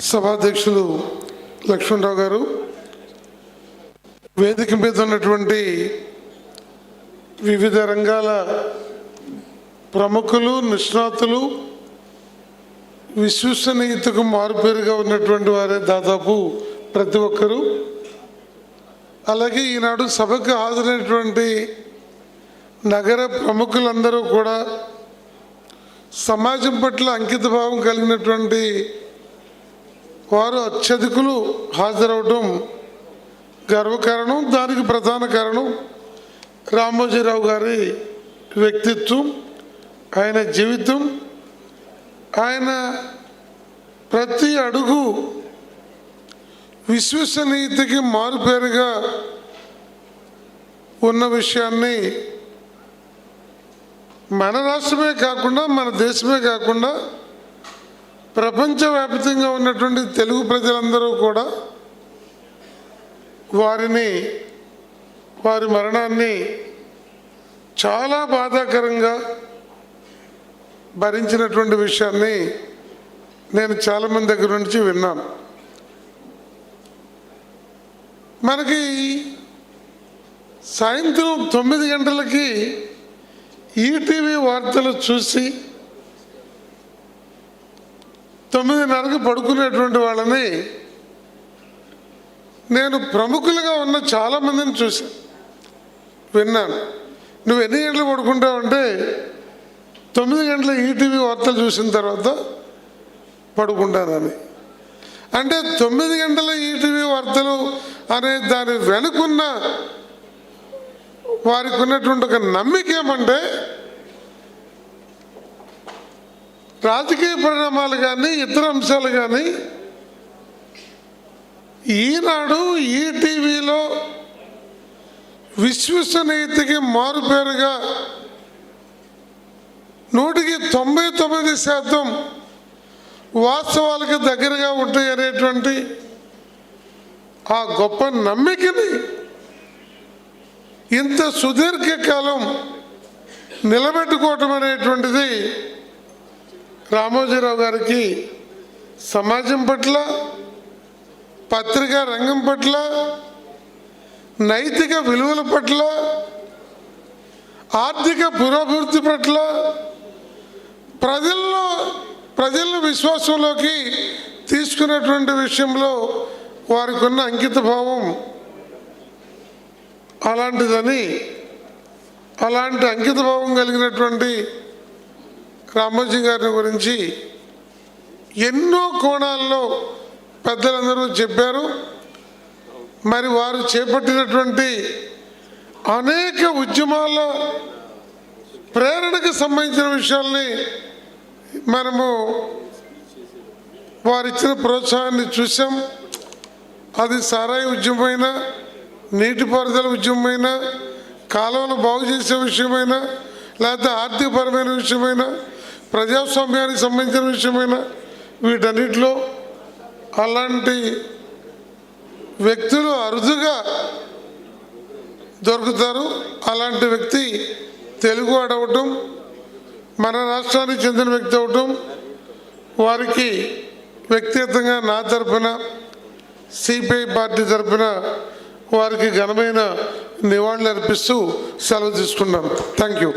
సభాధ్యక్షులు లక్ష్మణరావు గారు వేదిక మీద ఉన్నటువంటి వివిధ రంగాల ప్రముఖులు నిష్ణాతులు విశ్వసనీయతకు మారుపేరుగా ఉన్నటువంటి వారే దాదాపు ప్రతి ఒక్కరూ. అలాగే ఈనాడు సభకు హాజరైనటువంటి నగర ప్రముఖులందరూ కూడా సమాజం పట్ల అంకితభావం కలిగినటువంటి వారు అత్యధికులు హాజరవటం గర్వకారణం దానికి ప్రధాన కారణం రామోజీరావు గారి వ్యక్తిత్వం ఆయన జీవితం. ఆయన ప్రతి అడుగు విశ్వసనీయతకి మారుపేరుగా ఉన్న విషయాన్ని మన రాష్ట్రమే కాకుండా మన దేశమే కాకుండా ప్రపంచవ్యాప్తంగా ఉన్నటువంటి తెలుగు ప్రజలందరూ కూడా వారిని వారి మరణాన్ని చాలా బాధాకరంగా భరించినటువంటి విషయాన్ని నేను చాలామంది దగ్గర నుంచి విన్నాను. మనకి సాయంత్రం తొమ్మిది గంటలకి ఈటీవీ వార్తలు చూసి తొమ్మిదిన్నరకు పడుకునేటువంటి వాళ్ళని నేను ప్రముఖులుగా ఉన్న చాలామందిని చూశాను విన్నాను. నువ్వు ఎన్ని గంటలు పడుకుంటావంటే తొమ్మిది గంటల ఈటీవీ వార్తలు చూసిన తర్వాత పడుకుంటానని. అంటే తొమ్మిది గంటల ఈటీవీ వార్తలు అనే దాని వెనుకున్న వారికి ఉన్నటువంటి ఒక నమ్మిక ఏమంటే రాజకీయ పరిణామాలు కానీ ఇతర అంశాలు కానీ ఈనాడు ఈటీవీలో విశ్వసనీయతకి మారుపేరుగా నూటికి తొంభై తొమ్మిది శాతం వాస్తవాలకు దగ్గరగా ఉంటాయి అనేటువంటి ఆ గొప్ప నమ్మికని ఇంత సుదీర్ఘకాలం నిలబెట్టుకోవటం అనేటువంటిది రామోజీరావు గారికి సమాజం పట్ల పత్రికా రంగం పట్ల నైతిక విలువల పట్ల ఆర్థిక పురోభివృద్ధి పట్ల ప్రజల్లో ప్రజల విశ్వాసంలోకి తీసుకున్నటువంటి విషయంలో వారికి ఉన్న అంకిత భావం అలాంటిదని అలాంటి అంకిత భావం కలిగినటువంటి రామోజీ గారి గురించి ఎన్నో కోణాల్లో పెద్దలందరూ చెప్పారు. మరి వారు చేపట్టినటువంటి అనేక ఉద్యమాల ప్రేరణకు సంబంధించిన విషయాల్ని మనము వారిచ్చిన ప్రోత్సాహాన్ని చూసాం అది సారాయి ఉద్యమమైనా నీటిపారుదల ఉద్యమమైనా కాలువలు బాగు చేసే విషయమైనా లేకపోతే ఆర్థికపరమైన విషయమైనా ప్రజాస్వామ్యానికి సంబంధించిన విషయమైన వీటన్నిటిలో అలాంటి వ్యక్తులు అరుదుగా దొరుకుతారు. అలాంటి వ్యక్తి తెలుగు అడవటం మన రాష్ట్రానికి చెందిన వ్యక్తి అవటం వారికి వ్యక్తిగతంగా నా తరఫున సిపిఐ పార్టీ తరఫున వారికి ఘనమైన నివాళులు అర్పిస్తూ సెలవు తీసుకున్నాను. Thank you